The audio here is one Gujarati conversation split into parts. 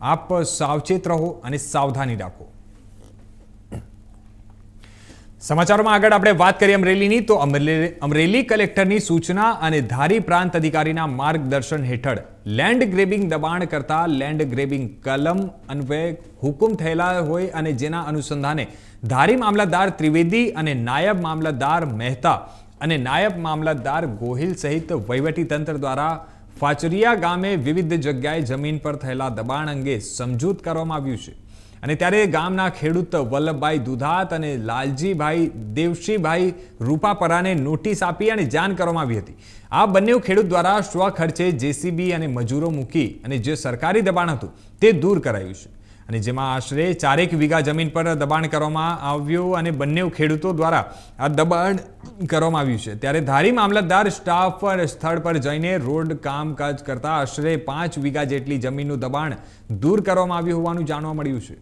આપ સાવચેત રહો અને સાવધાની રાખો. સમાચારોમાં આગળ આપણે વાત કરીએ અમરેલીની, તો અમરેલી કલેક્ટરની સૂચના અને ધારી પ્રાંત અધિકારીના માર્ગદર્શન હેઠળ લેન્ડ ગ્રેબિંગ દબાણ કરતા લેન્ડ ગ્રેબિંગ કલમ અન્વયે હુકુમ થયેલા હોય અને જેના અનુસંધાને ધારી મામલતદાર ત્રિવેદી અને નાયબ મામલતદાર મહેતા અને નાયબ મામલતદાર ગોહિલ સહિત વહીવટી તંત્ર દ્વારા ફાચરિયા ગામે વિવિધ જગ્યાએ જમીન પર થયેલા દબાણ અંગે સમજૂત કરવામાં આવ્યું છે. અને ત્યારે ગામના ખેડૂત વલ્લભભાઈ દુધાત અને લાલજીભાઈ દેવશીભાઈ રૂપાપરાને નોટિસ આપી અને જાણ કરવામાં આવી હતી. આ બંને ખેડૂત દ્વારા સ્વખર્ચે જેસીબી અને મજૂરો મૂકી અને જે સરકારી દબાણ હતું તે દૂર કરાયું છે. અને જેમાં આશરે ચારેક વીઘા જમીન પર દબાણ કરવામાં આવ્યું અને બંને ખેડૂતો દ્વારા આ દબાણ કરવામાં આવ્યું છે. ત્યારે ધારી મામલતદાર સ્ટાફ સ્થળ પર જઈને રોડ કામકાજ કરતા આશરે પાંચ વીઘા જેટલી જમીનનું દબાણ દૂર કરવામાં આવ્યું હોવાનું જાણવા મળ્યું છે.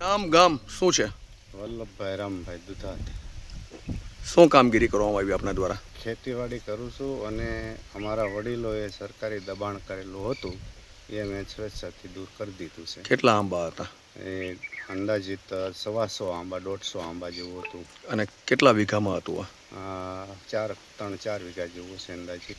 ગામ ગામ શું છે? વલ્લભભાઈ રામભાઈ દુધાત. શું કામગીરી કરવામાં આવી આપના દ્વારા? ખેતીવાડી કરું છું અને અમારા વડીલોએ સરકારી દબાણ કરેલું હતું એ મેં સ્વેચ્છાથી દૂર કરી દીધું છે. કેટલા આંબા હતા? એ અંદાજિત સવાસો આંબા દોઢસો આંબા જેવું હતું. અને કેટલા વીઘામાં હતું આ? ચાર ત્રણ ચાર વીઘા જેવું છે અંદાજિત.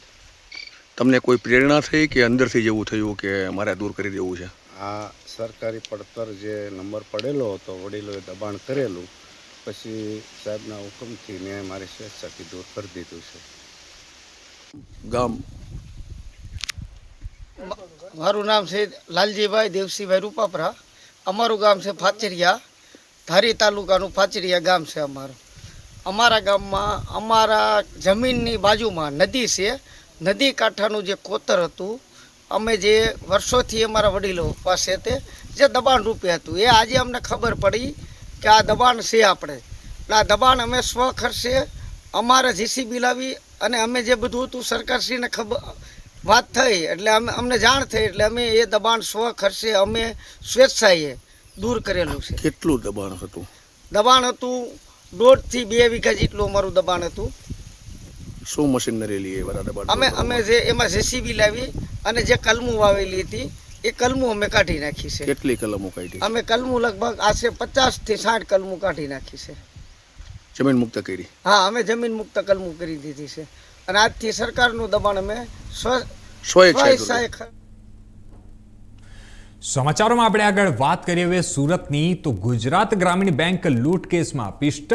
તમને કોઈ પ્રેરણા થઈ કે અંદરથી જેવું થયું કે મારે દૂર કરી દેવું છે? આ સરકારી પડતર જે નંબર પડેલો હતો વડીલોએ દબાણ કરેલું પછી સાહેબના હુકમથી મેં મારી સ્વેચ્છાથી દૂર કરી દીધું છે. ગામ. મારું નામ છે લાલજીભાઈ દેવસીભાઈ રૂપાપરા. અમારું ગામ છે ફાચરિયા. ધારી તાલુકાનું ફાચરિયા ગામ છે અમારું. અમારા ગામમાં અમારા જમીનની બાજુમાં નદી છે. નદી કાંઠાનું જે કોતર હતું અમે જે વર્ષોથી અમારા વડીલો પાસે તે જે દબાણ રૂપે હતું એ આજે અમને ખબર પડી કે આ દબાણ છે આપણે. એટલે આ દબાણ અમે સ્વ ખર્ચે અમારે જીસીબી લાવી અને અમે જે બધું હતું સરકારશ્રીને ખબર વાત થઈ એટલે અમે અમને જાણ થઈ એટલે અમે એ દબાણ સ્વ ખર્ચે અમે સ્વેચ્છાએ દૂર કરેલું છે. કેટલું દબાણ હતું? દબાણ હતું દોઢથી બે વીઘા જેટલું અમારું દબાણ હતું. શું મશીનરી લઈએ અમે અમે જે એમાં જેસીબી લાવી અને જે કલમું વાવેલી હતી એ કલમું અમે કાઢી નાખી છે. કેટલી કલમો કાઢી? અમે કલમું લગભગ આશરે પચાસથી સાઠ કલમું કાઢી નાખી છે. જમીન મુક્ત કરી? હા અમે જમીન મુક્ત કલમું કરી દીધી છે. અને આજથી સરકારનું દબાણ અમે સ્વ સમાચારોમાં આપણે આગળ વાત કરીએ હવે સુરતની. તો ગુજરાત ગ્રામીણ બેંક લૂંટ કેસમાં પિસ્ટલ